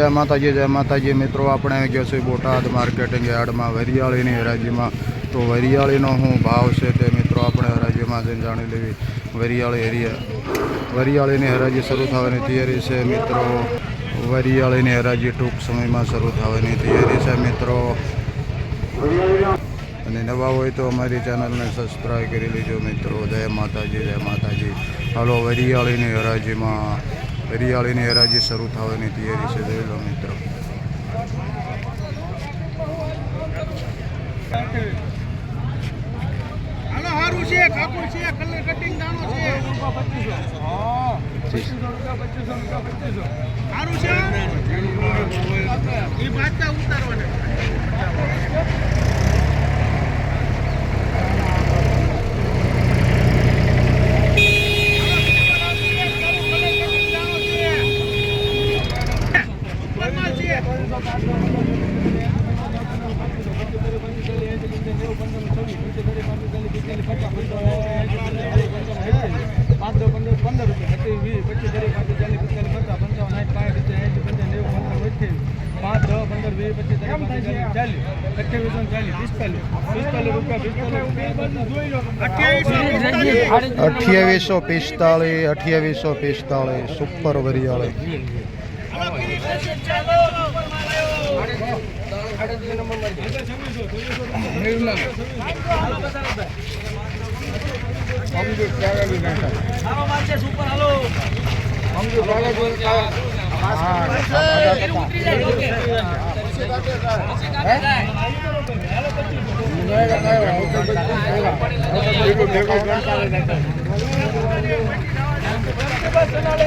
જય માતાજી જય માતાજી. મિત્રો, આપણે આવી ગયો છે બોટાદ માર્કેટિંગ યાર્ડમાં, વરિયાળીની હરાજીમાં. તો વરિયાળીનો શું ભાવ છે તે મિત્રો આપણે હરાજીમાં જઈને જાણી લેવી. વરિયાળી એરિયા. વરિયાળીની હરાજી શરૂ થવાની તૈયારી છે, મિત્રો. વરિયાળીની હરાજી ટૂંક સમયમાં શરૂ થવાની તૈયારી છે, મિત્રો. અને નવા હોય તો અમારી ચેનલને સબસ્ક્રાઈબ કરી લેજો, મિત્રો. જય માતાજી જય માતાજી. હાલો, વરિયાળીની હરાજીમાં વરિયાળીની હરાજી શરૂ થવાની તૈયારી છે જોઈ લો મિત્રો. હાલો અઠ્યાવીસો પિસ્તાળીસ અઠ્યાવીસો પિસ્તાળીસ સુપર વરિયાળી. બસ ચાલે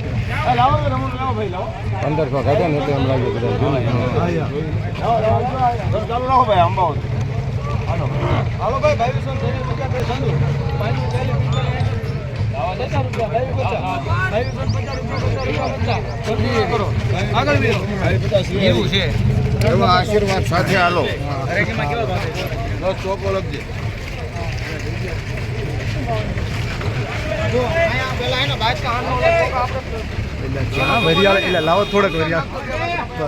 પચાસ. બાવીસો ને એટલે એમ લાગે. એવું છે એવા આશીર્વાદ સાથે હાલો ચોપો લખજે પેલા એનો વરિયાળ એટલે લાવો થોડોક વરિયાળ.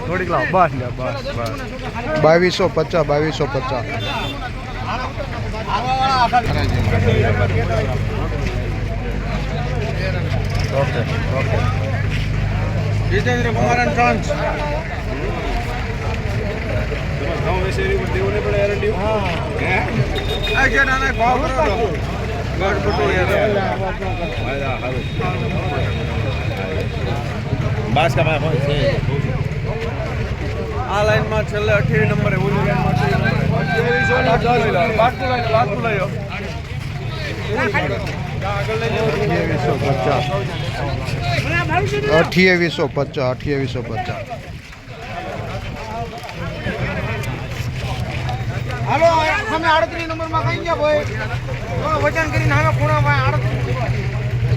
થોડીક લાવો. બસ બસ બાવીસો પચાસ બાવીસો પચાસ. Okay okay. જીતેન્દ્ર કુમાર નાના ગઢ બટુ આ લાઈનમાં છેલ્લે અઠ્યાવીસ નંબરે ઓલી લાઈનમાં અઠ્યાવીસ પચાસ. અઠ્યાવીસો પચાસ અઠ્યાવીસો પચાસ. હાલો તમે આડત્રીસ નંબરમાં કઈ ગયા ભાઈ? વજન કરીને હવે ખૂણા ભાઈ આડત્રીસ.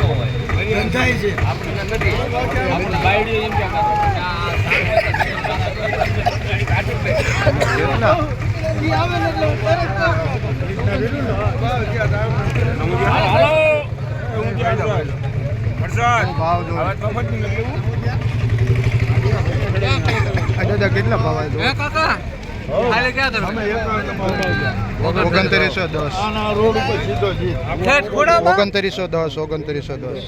ખબર પડે ગંધાય છે. આપણે નથી. આપણે બાયડી એમ કે ઈ આવે ને એટલે તરત શું ભાવ જો આ દાદા કેટલા ભાવ હે આવ્યો કાકા ઓગણત્રીસો દસ. ઓગણત્રીસો દસ ઓગણત્રીસો દસ.